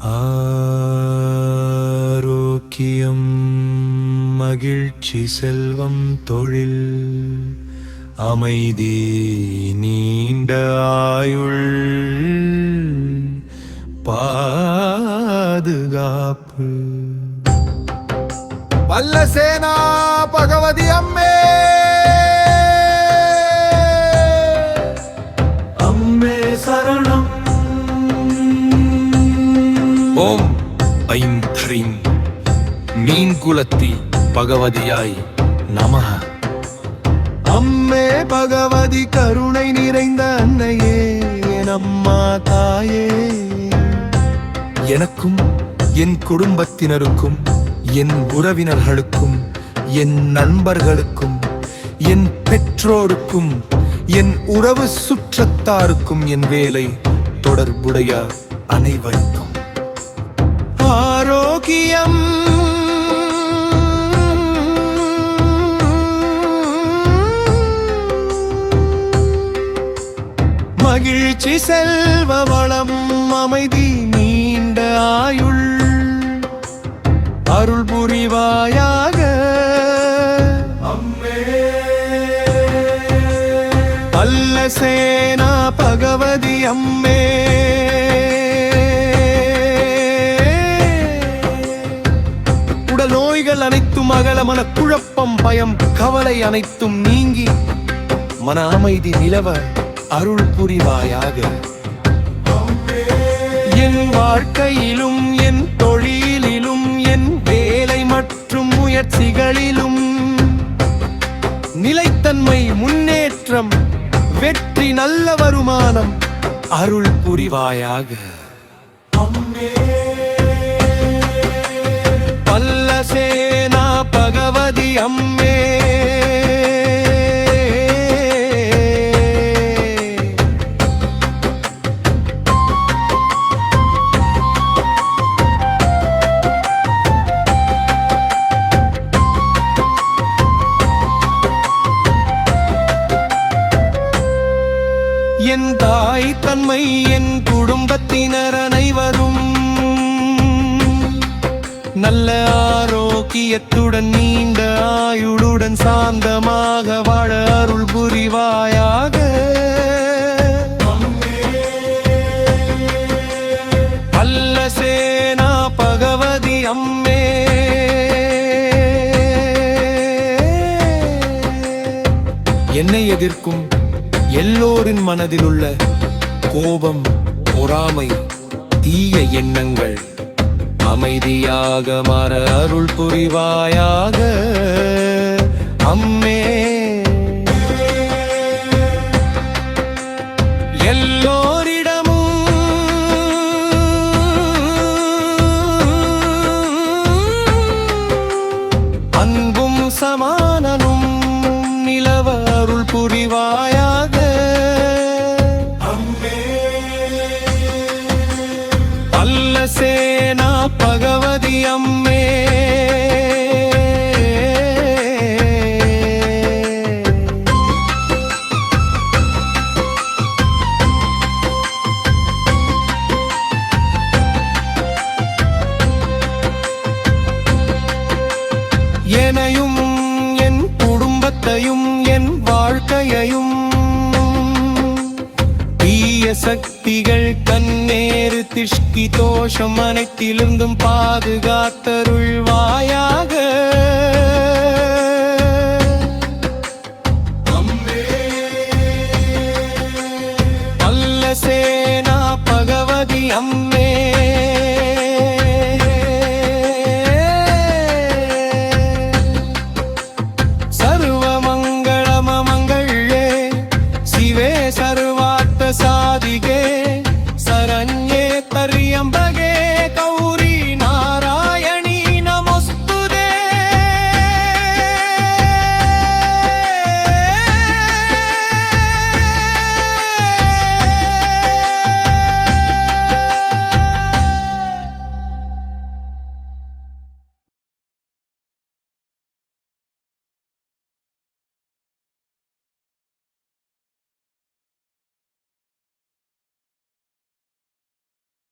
ஆரோக்கியம் மகிழ்ச்சி செல்வம் தொழில் அமைதி நீண்ட ஆயுள் பாதுகாப்பு. வல்லசேனா பகவதி அம்மே! அம்மே சரணம். ஓம் ஐம் ஹ்ரீம். மீன் குலத்தி பகவதியாய் நமஹ. அம்மே பகவதி கருணை நிறைந்த அன்னையே அம்மா தாயே. எனக்கும் என் குடும்பத்தினருக்கும் என் உறவினர்களுக்கும் என் நண்பர்களுக்கும் என் பெற்றோருக்கும் என் உறவு சுற்றத்தாருக்கும் என் வேலை தொடர்புடைய அனைவருக்கும். ஆரோக்கியம் மகிழ்ச்சி செல்வ வளம் அமைதி நீண்ட ஆயுள். அருள் புரிவாயாக. அல்ல சேனா பகவதி அம்மே. உடல் நோய்கள் அனைத்தும் அகல மன குழப்பம் பயம் கவலை அனைத்தும் நீங்கி மன அமைதி நிலவ அருள் புரிவாயாக. என் வாழ்க்கையிலும் என் தொழிலிலும் என் வேலை மற்றும் முயற்சிகளிலும் நிலைத்தன்மை முன்னேற்றம் வெற்றி நல்ல வருமானம் அருள் புரிவாயாக. அம்மே. நம்மே. என் தாய் தன்மை என் குடும்பத்தினர் அனைவரும் நல்ல ஆரோக்கியத்துடன் நீண்ட ஆயுளுடன் சாந்தமாக வாழ அருள் புரிவாயாக. அல்லசேனா பகவதி அம்மே. என்னை எதிர்க்கும் எல்லோரின் மனதிலுள்ள கோபம் பொறாமை தீய எண்ணங்கள். அமைதியாக மாற அருள் புரிவாயாக. அம்மே. எல்லோரிடமும் அன்பும் சமானனும் நிலவ அருள் புரிவாயாக. அல்ல சே பகவதி அம்மே. எனையும் என் குடும்பத்தையும் என் வாழ்க்கையையும் தீய சக்திகள் கண்ணேறு தோஷம் அனைத்திலிருந்தும் பாதுகாத்தருள்வாயா?